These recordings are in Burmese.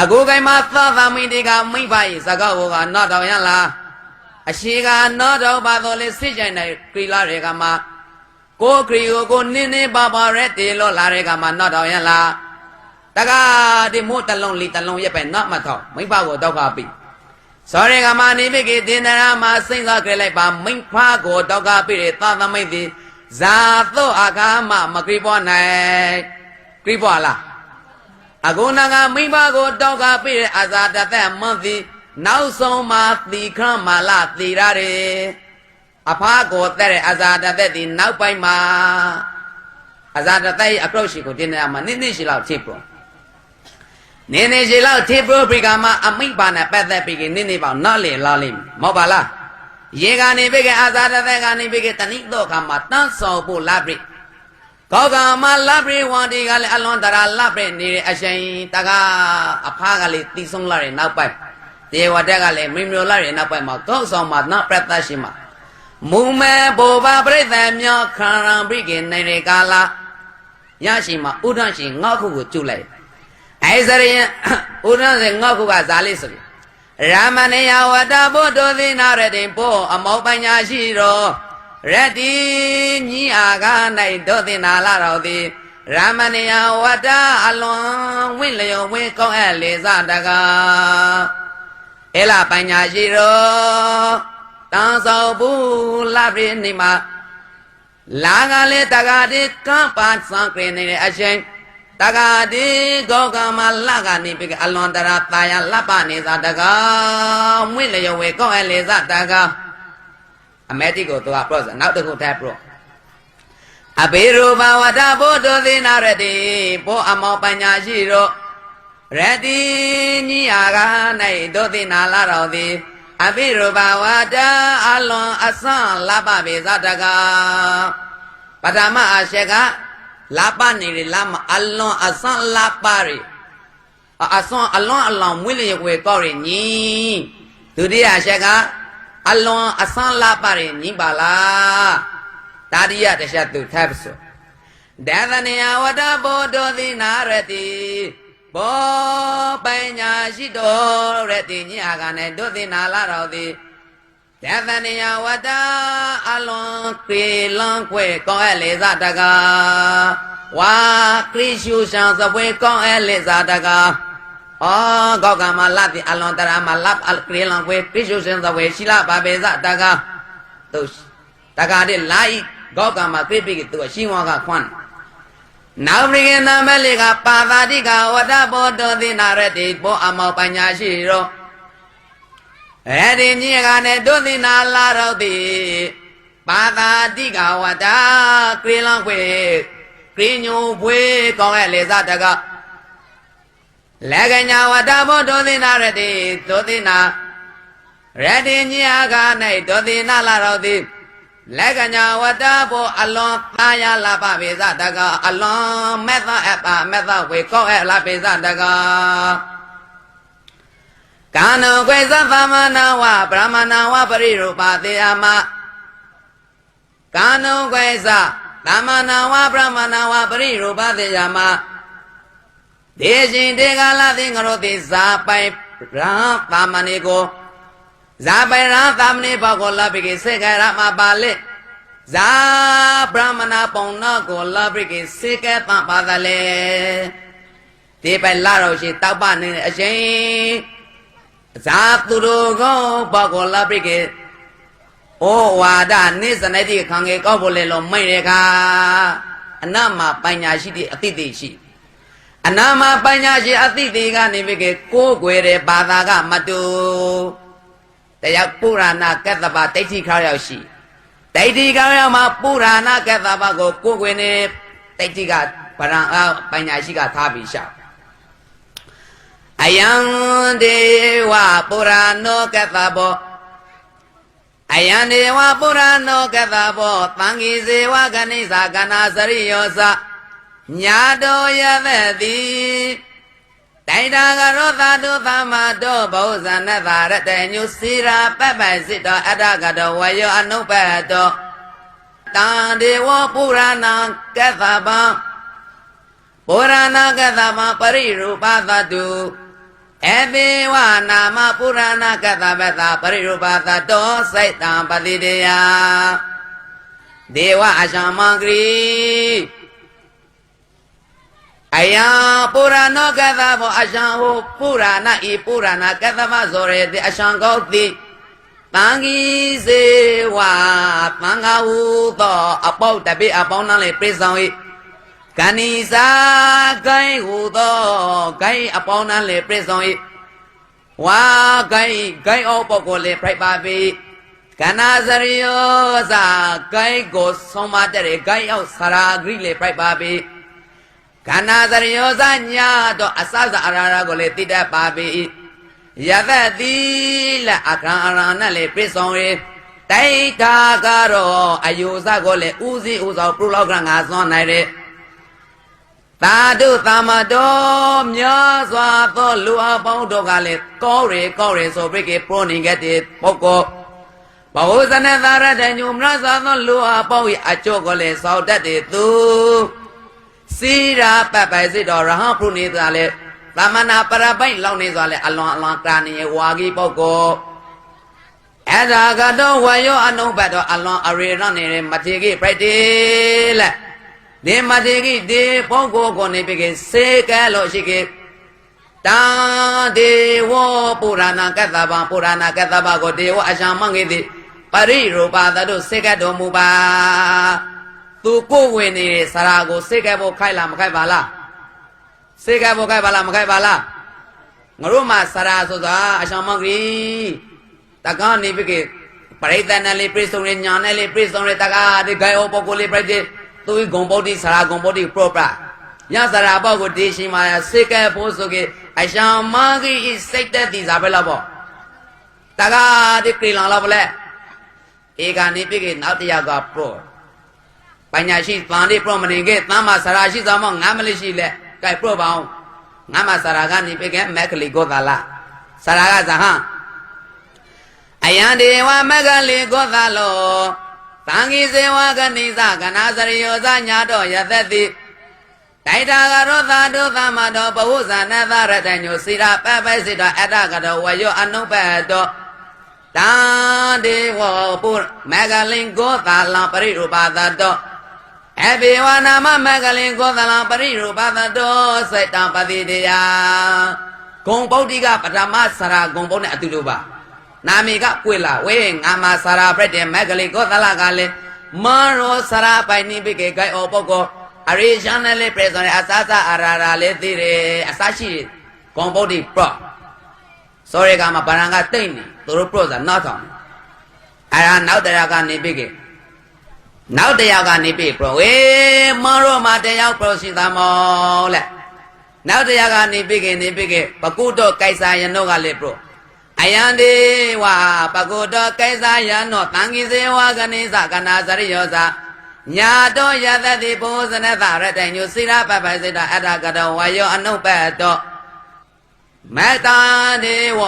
အကိုကိုင်မှာသာသာမိတေကမိဖ၏စကားဟောကနော့တော်ရလားအရှိကနော့တော်ပါတော်လေစိတ်ကြိုင်တဲ့ခရီလာတွေကမှာကိုခရီကိုကိုနင်းနေပါပါရဲတေလို့လာတဲ့ကမှာနော့တော်ရလားတကားဒီမို့တလုံးလီတလုံးရက်ပဲနော့မထောက်မိဖကိုတောက်ကပြီစောရေကမှာနေမိကေတင်တရာမှာစိမ့်စားကြလိုက်ပါမိဖကိုတောက်ကပြီသာသမိတ်သည်ဇာသောအာကာမမကရိပေါ်နိုင်ကရိပေါ်လား အကုဏကမိဘကိုတောက်ကပြည့်တဲ့အဇာတသက်မွန်သည်နောက်ဆုံးမှာသီခရမာလသီရတယ်အဖားကိုတဲ့တဲ့အဇာတသက်ဒီနောက်ပိုင်းမှာအဇာတသက်ရဲ့အကုတ်ရှိကိုတင်းနေမှာနင်းနေရှိလောက်ဖြစ်ပေါ်နင်းနေရှိလောက်ဖြစ်ပေါ်ပြီးကမှအမိဘာနဲ့ပတ်သက်ပြီးကနင်းနေပေါ့နောက်လေလာလိမ့်မဟုတ်ပါလားရေကနေပြီးကအဇာတသက်ကနေပြီးကတဏိတော့ခါမှာတန်းဆောင်ဖို့လာပြီ ကောက်ကမလပရိဝန္တီကလည်းအလွန်တရာလပရိနေတဲ့အရှင်တကားအဖားကလည်းတီးဆုံးလာတဲ့နောက်ပိုင်းတေဝတက်ကလည်းမိမျိုးလာတဲ့နောက်ပိုင်းမှာကောက်ဆောင်မှာနောက်ပြတ်သက်ရှိမှာမူမဲဘောဘာပြိဿမြောခရံဘိကေနေတဲ့ကာလရရှိမှာဥဒ္ဒရှိငေါ့ခုကိုကျုလိုက်အဲစရိယဥဒ္ဒစေငေါ့ခုကဇာလိဆိုပြီရာမဏေယဝတ္တဘုဒ္ဓသေနာရတိဘောအမောပညာရှိတော် ရတ္တိညီအာက၌ဒုသေနာလာတော်သည်ရာမဏေယဝတ္တအလွန်ဝင့်လျောဝင့်ကောင်းအပ်လေစတကားအဲလာပညာရှိတော်တန်ဆောင်ဘူးလပြိနေမှာလာကလေးတကာတိကံပါစံကြနေတဲ့အရှင်တကာတိကောကမလကနေပြီအလွန်တရာတာယလပ္ပနေသာတကားဝင့်လျောဝင့်ကောင်းအပ်လေစတကား အမေတိကိုသူကပြောစနောက်တစ်ခုထပ်ပြောအဘေရူဘဝတဘုဒ္ဓသေနာရတိဘောအမောပညာရှိတော့ရတိညီအာက၌ဒုသေနာလာတော်သည်အဘိရူဘဝတအလွန်အဆန့်လပပေသတကပထမအရှက်ကလပနေရလမအလွန်အဆန့်လပရအဆွန်အလွန်အလောင်မွေးလျွယ်ကောက်ရညီဒုတိယအချက်က အလွန်အဆန်းလာပါရင်ညီပါလားတာတိယတခြားသူထပ်ဆိုဒေသနေယဝတ္တဘောဓတိနာရတိဘောပညာရှိတော်ရတိညအာကနဲ့ဒုတိနာလာတော်သည်ဒေသနေယဝတ္တအလွန်ကေလွန်ခွေကောင်းအပ်လေစတကားဝါခရစ်ရှုရှံသပွဲကောင်းအပ်လေစတကား ဩကောက်ကမလတိအလွန်တရာမလပ်အကရေလံဝေပိရှုစင်သဝေရှိလဘာဘေဇတကာသူတကာတဲ့လာဤကောက်ကမကိပိကသူအရှိဝါကခွန်းနောက်ရိကေနမလေးကပါသာတိကဝတ္တဘောတောတိနာရတိဘောအမောပညာရှိရောအဲ့ဒီညကနဲ့ဒုသိနာလာတော့တိပါသာတိကဝတ္တကရေလံဝေကရညိုဘွေကောင်းရဲ့လေဇတကာ လကညာဝတ္တဘောဒုသိနာရတိဒုသိနာရတိညအာက၌ဒုသိနာလာတော်သည်လကညာဝတ္တဘောအလွန်သာယလာပပေဇတကအလွန်မေသအပမေသဝေကောအလာပေဇတကကာနကွေသသမနာဝဗြဟ္မနာဝပရိရူပသေယမကာနကွေသသမနာဝဗြဟ္မနာဝပရိရူပသေယမ ဒေရှင်တေကလာသိငရောတိဇာပိုင်ရာသမဏေကိုဇာပိုင်ရာသမဏေဘောကိုလပိကိစေကရမပါလေဇာဗြဟ္မနာပုံနာကိုလပိကိစေကပပါသလေဒီပိုင်လာတော့ရှိတောက်ပနေတဲ့အရှင်ဇာသူတို့ကောဘောကိုလပိကိဩဝါဒနိစနတိခံကေကောက်ဖို့လေလို့မိတ်ရခါအနမပညာရှိတဲ့အတိတ်ရှိ အနာမပညာရှိအသိသေးကနေပြီကေကိုးကွယ်တဲ့ဘာသာကမတူတရားပုရဏကတ္တပဒိဋ္ဌိခါရောက်ရှိဒိဋ္ဌိခါရောက်မှာပုရဏကတ္တပကိုကိုးကွယ်နေဒိဋ္ဌိကဗရံအပညာရှိကထားပြီးရှောက်အယံဒေဝပုရဏောကတ္တဘောအယံဒေဝပုရဏောကတ္တဘောသံဃိဇေဝကဏိသာကနာစရိယောသ ညာတော်ရမဲ့သည်တိုင်တာကရောသာတုသမတောဘောဇနသာရတညုစီရာပပ္ပစစ်တော်အတ္တကတော်ဝယောအနုပ္ပတောတန်ဒေဝပုရဏကသဗံပုရဏကသဗံပရိရူပသတုအဘေဝနာမပုရဏကတ္တပတ္တပရိရူပသတောစိတ်တံပတိတေယဒေဝအရှံမဂရီ အယံပုရဏကတ္တဘောအရှံဟောပုရဏဤပုရဏကတ္တမဆိုရတဲ့အရှံကောတိတန်ကြီးစေဝသံဃာဟုသောအပေါက်တပိအပေါင်းနှံလေပြေဆောင်၏ကဏီစာကိုင်းဟုသောကိုင်းအပေါင်းနှံလေပြေဆောင်၏ဝါကိုင်းကိုင်းအောပေါက်ကိုလေဖိုက်ပါပြီကနာစရိယောစာကိုင်းကိုဆုံးမတဲ့ကိုင်းအောက်ဆရာဂရိလေဖိုက်ပါပြီ ကနာစရိယောစာညာတော့အစစအရာရာကိုလေတိတတ်ပါပြီယသတိလအခါအရာနဲ့လေပြေဆောင်၏တိုက်တာကတော့အယုဇကိုလေဥစည်းဥဆောင်ပြုလောက်ကငါသွန်းနိုင်တဲ့သာဓုသမတော်မြတ်စွာသောလူအပေါင်းတို့ကလည်းကောရေကောရေဆိုပြီးကပရိုနေခဲ့တဲ့ပုဂ္ဂိုလ်ဘဝဇနသာရတညုမြတ်စွာသောလူအပေါင်း၏အကျိုးကိုလည်းစောက်တတ်တဲ့သူ စီရာပပ္ပိုင်စစ်တော်ရဟန်းပြုနေတာလေသမဏပရပိုက်လောက်နေစွာလေအလွန်အလွန်ကာနေဝါဂီပုဂ္ဂိုလ်အဲ့ဒါကတော့ဝါယောအနုဘတ်တော်အလွန်အရေရနေတဲ့မထေကြီးပြိုက်တယ်လက်ဒီမထေကြီးဒီပုဂ္ဂိုလ်ကိုနေပြီကစေကဲလို့ရှိကေတာဒေဝပုရဏကတ္တဗံပုရဏကတ္တဗကိုဒေဝအရှံမငေတိပရိရူပသတို့စေကဲတော်မူပါ သူကိုယ်ဝင်နေတဲ့ဆရာကိုစေကဲဖို့ခိုက်လားမခိုက်ပါလားစေကဲဖို့ခိုက်ပါလားမခိုက်ပါလားငါတို့မှာဆရာဆိုတာအရှံမငေတကနေပြီကပရိသတ်နဲ့လေးပြည့်စုံတဲ့ညာနဲ့လေးပြည့်စုံတဲ့တကားဒီဂိုင်အောပုဂ္ဂိုလ်လေးပြည့်တဲ့သူဂုံပုတ်တိဆရာဂုံပုတ်တိပရောပရညဆရာပေါ့ကိုဒီရှိမှာစေကဲဖို့ဆိုကေအရှံမဂိစိတ်သက်ဒီစားပဲလားပေါ့တကားဒီကိလန်လားဗလဲဧကနေပြီကနောက်တရားက ပရောပညာရှိသံဒီပရောမနေကေသမ္မာဆရာရှိသမငါမလေးရှိလဲကဲပရောပါအောင်ငါမဆရာကနေပြီကမက်ကလီကိုသာလားဆရာကဇဟန်အယံဒေဝမကလေကောသလောသံဃိစေဝကနိသကနာစရိယောဇညာတော်ယသတိတိုက်တာကရောသာတုသမတော်ဘဝဇာနသရတညုစိရပပစိတအတ္တကတော်ဝယောအနုပတောတံဒေဝပုမကလင်ကောသလံပရိရူပသတော အဘေဝနာမမကလင်ကောသလံပရိရူပသတောစိတ်တံပတိတေယဂုံပုဒ္ဓိကပထမဆရာဂုံပုဒ်နဲ့အတူတူပါနာမည်ကကွေလာဝေငါမဆရာပြတဲ့မက်ကလေးကိုသလကလည်းမရောဆရာပိုင်နိပိကေဂိုင်အောပုဂ္ဂိုလ်အရိရှန်နဲ့လေးပြဆိုရင်အစစအရာရာလေးသိတယ်အစရှိကွန်ပုဒ်ဒီပရောစောရကမှာဗရန်ကတိတ်နေသူတို့ပရောဆိုနောက်ဆောင်အဲ့ဒါနောက်တရားကနေပိကေ နောက်တရားကနေပိပရောဝေမရောမှာတရားပရောရှိသမောလက်နောက်တရားကနေပိကေနေပိကေပကုတ်တော့ကိုက်စာယနောကလေးပရောအယံဒေဝပကုတောကိစ္စယံနောတံကိစေဝကနိသကနာစရိယောဇညာတောယတတိဘောဇနသရတညုစိရပပစိတအတ္တကတောဝါယောအနုပတောမေတ္တာဒေဝ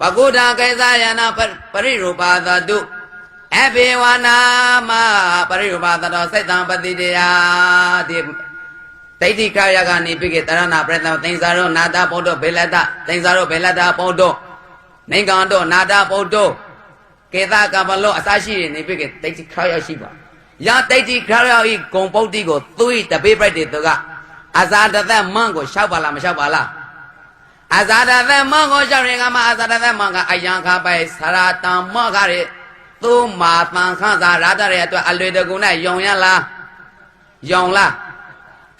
ပကုတကိစ္စယနာပရိရူပသတု အဘေဝနာမပရိရူပသတောစိတ်တံပတိတေယဒီဒိဋ္ဌိခရကနေပိကေတရဏပရတံသင်္ဇာရောနာတာဗုဒ္ဓဘေလတသင်္ဇာရောဘေလတဗုဒ္ဓနိင်္ဂန္တောနာတာဗုဒ္ဓကေသကမ္မလောအစရှိနေပိကေဒိဋ္ဌိခရရှိပါယဒိဋ္ဌိခရဤဂုံပုတ်တိကိုသူဤတပိပရိုက်တေသူကအဇာတသက်မန့်ကိုရှောက်ပါလားမရှောက်ပါလားအဇာတသက်မန့်ကိုရှောက်ရင်ကမှအဇာတသက်မန့်ကအယံခပိုင်သရတံမောခရ သူမာတန်ခန့်သာရတရဲ့အတွက်အလွေတကူနဲ့ယုံရလားယုံလား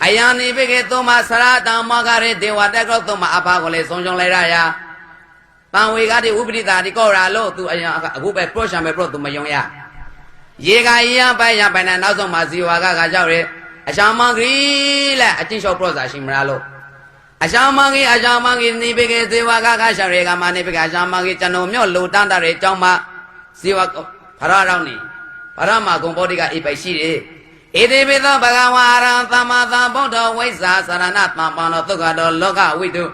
အယံနိပိကေသုမဆရတံမောခရဒေဝတက်ကောသုမအဖကိုလေဆုံးရှုံလိုက်ရရာပံဝေကတိဥပရိတာဒီကောရာလို့သူအယံအခုပဲပရော့ရှာမယ်ပရော့သူမယုံရရေကရံပိုင်ရံပိုင်နဲ့နောက်ဆုံးမှာဇီဝါကကကြောက်ရဲအရှောင်းမဂရီလက်အတိလျှော့ပရော့စာရှိမလားလို့အရှောင်းမဂီအရှောင်းမဂီနိပိကေဇီဝါကကရှောက်ရဲကမနိပိကေအရှောင်းမဂီကျွန်တော်မြော့လူတန်းတရဲကြောင်းမှာ ဇီဝဖရရောက်နေဖရမဂုံဘောတိကအိပိုက်ရှိတယ်ဣတိပိသောဘဂဝါရံသမ္မာသမ္ဗုဒ္ဓဝိဇ္ဇာသရဏသမ္ပန္နောသုခတောလောကဝိတု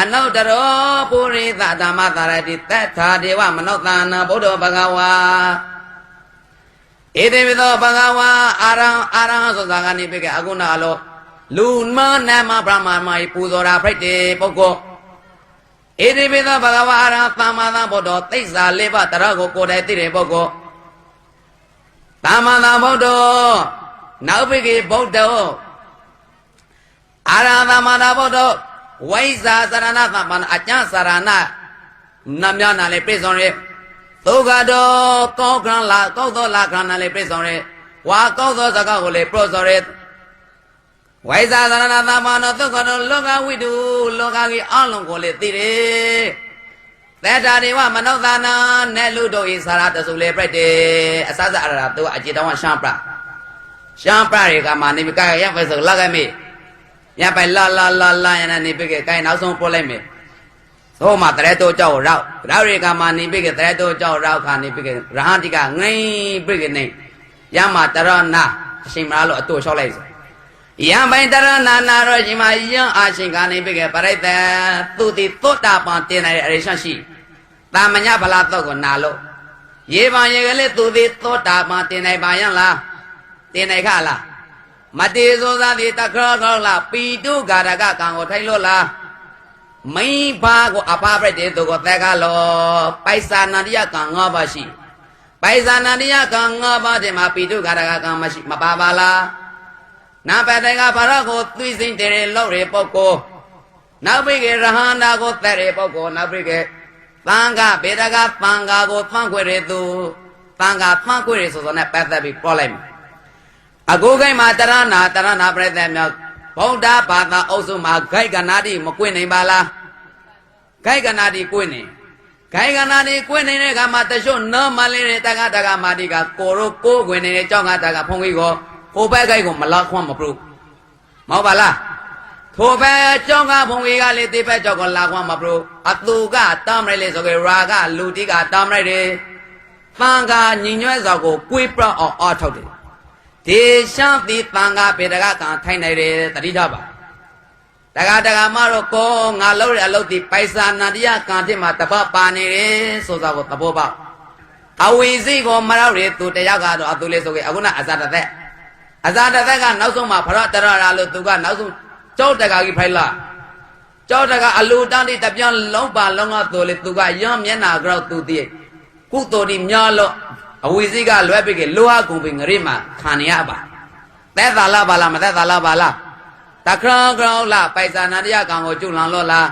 အနုတရောပုရိသဓမ္မသာရတိသတ္ထာဒေဝမနောသနာဗုဒ္ဓဘဂဝါဣတိပိသောဘဂဝါအာရံအာရံဆိုတာကနေပြခဲ့အခုနာလောလူမနမဗြဟ္မာမယပူဇော်တာဖိုက်တယ်ပုဂ္ဂိုလ် ဣတိပိသောဘဂဝါအရဟံသမ္မာသမ္ဗုဒ္ဓောသိစ္စာလေးပါးတရားကိုကိုယ်တိုင်သိတဲ့ပုဂ္ဂိုလ်သမ္မာသမ္ဗုဒ္ဓောနောက်ပိကေဗုဒ္ဓောအာရဟံသမ္မာသမ္ဗုဒ္ဓောဝိဇ္ဇာစရဏသမ္မာအကျမ်းစရဏနမြနာလေပြည့်စုံရဲ့သုခတော်ကောကံလာကောသောလာကံနာလေပြည့်စုံရဲ့ဝါကောသောစကားကိုလေပြည့်စုံရဲ့ ဝိဇ္ဇာသရဏသမ္မာနောသုခတော်လောကဝိတုလောကကြီးအလုံးကိုလေသိတယ်သေတာဒေဝမနောသာနာနဲ့လူတို့ဤစာရတစုလေပြိတ်တယ်အစစအရတာသူအจิตတောင်းရှမ်းပြရှမ်းပြတွေကမှနေမကရပဲဆိုလာခဲ့မိရပဲလာလာလာလာရနေပြီကဲနောက်ဆုံးပို့လိုက်မယ်သို့မှတရဲတို့ကြောက်ရောက်ရောက်တွေကမှနေပြီကတရဲတို့ကြောက်ရောက်ခါနေပြီကရဟန္တိကငိမ့်ပြီကနေရမတရဏအရှင်မလားလို့အတူလျှောက်လိုက်စေ ယံပိုင်တရဏနာရောရှင်မယံအာရှင်ကနေပြီကပရိသတ်သူတိသောတာပန်တင်နိုင်တဲ့အရိရှရှိတာမညဗလာတော့ကိုနာလို့ရေပံရေကလေးသူတိသောတာပန်တင်နိုင်ပါယံလားတင်နိုင်ခလားမတေဇောသာတိတခရခောလားပီတုဂါရကကံကိုထိုင်လို့လားမိဘာကိုအဖပရိတေသူကိုသက်ကလောပိုက်စာနန္တယကံ၅ပါးရှိပိုက်စာနန္တယကံ၅ပါးတည်းမှာပီတုဂါရကကံမရှိမပါပါလား နာပတေကဘာရကိုသွိစိမ့်တဲ့လောက်ရပုဂ္ဂိုလ်နောက်ပိကေရဟန္တာကိုတဲ့ရပုဂ္ဂိုလ်နောက်ပိကေသံဃဗေဒကသံဃာကိုဖန့်ခွေရသူသံဃာဖန့်ခွေရဆိုဆိုနဲ့ပတ်သက်ပြီးပြောလိုက်မယ်အကိုကိမှာတရဏတရဏပြည့်တဲ့မြောက်ဗုဒ္ဓဘာသာအုပ်စုမှာဂိုက်ကနာတိမကွင့်နိုင်ပါလားဂိုက်ကနာတိကွင့်နေဂိုက်ကနာတိကွင့်နေတဲ့ခါမှာတချို့နောမလေးတဲ့တက္ကတက္ကမာတိကကိုရိုကိုးခွင်နေတဲ့ကြောင့်ကတက္ကဖုံကြီးကို ဟိုဘက်ကိုက်ကိုမလောက်ခွန့်မပရုမောက်ပါလားထိုဘက်ကြောင်းကဘုံကြီးကလေဒီဘက်ကြောက်ကလာခွန့်မပရုအတူကတမ်းရိုက်လေဆိုကြရာကလူတိကတမ်းရိုက်တယ်တန်ခါညီညွဲ့စွာကိုကွေးပြအောင်အောက်ထုတ်တယ်ဒီရှမ်းသီတန်ခါပေတကကံထိုင်နေတယ်တတိထားပါတကတကမတော့ကောငါလို့ရအလုပ်ဒီပိုက်စာနန္တရားကံတိမှာတပတ်ပါနေတယ်ဆိုတာကိုသဘောပေါက်အဝီစီကိုမရောက်ရသူတယောက်ကတော့အတူလေးဆိုကြအခုနအဇာတသက် အဇာတသက်ကနောက်ဆုံးမှာဖရတရရာလို့သူကနောက်ဆုံးကြောက်တကာကြီးဖိုက်လာကြောက်တကာအလူတန်းတိတပြန်လုံးပါလုံးကသူလေသူကရမ်းမျက်နာကြောက်သူတည်းကုတော်ဒီမျောလို့အဝီစီကလွဲပိကေလောဟကုန်ပြီငရိမှာခံရပါသက်သာလားပါလားမသက်သာလားပါလားတခရဂရောလာပိုက်စာနာတရားကံကိုကျွလန်လို့လား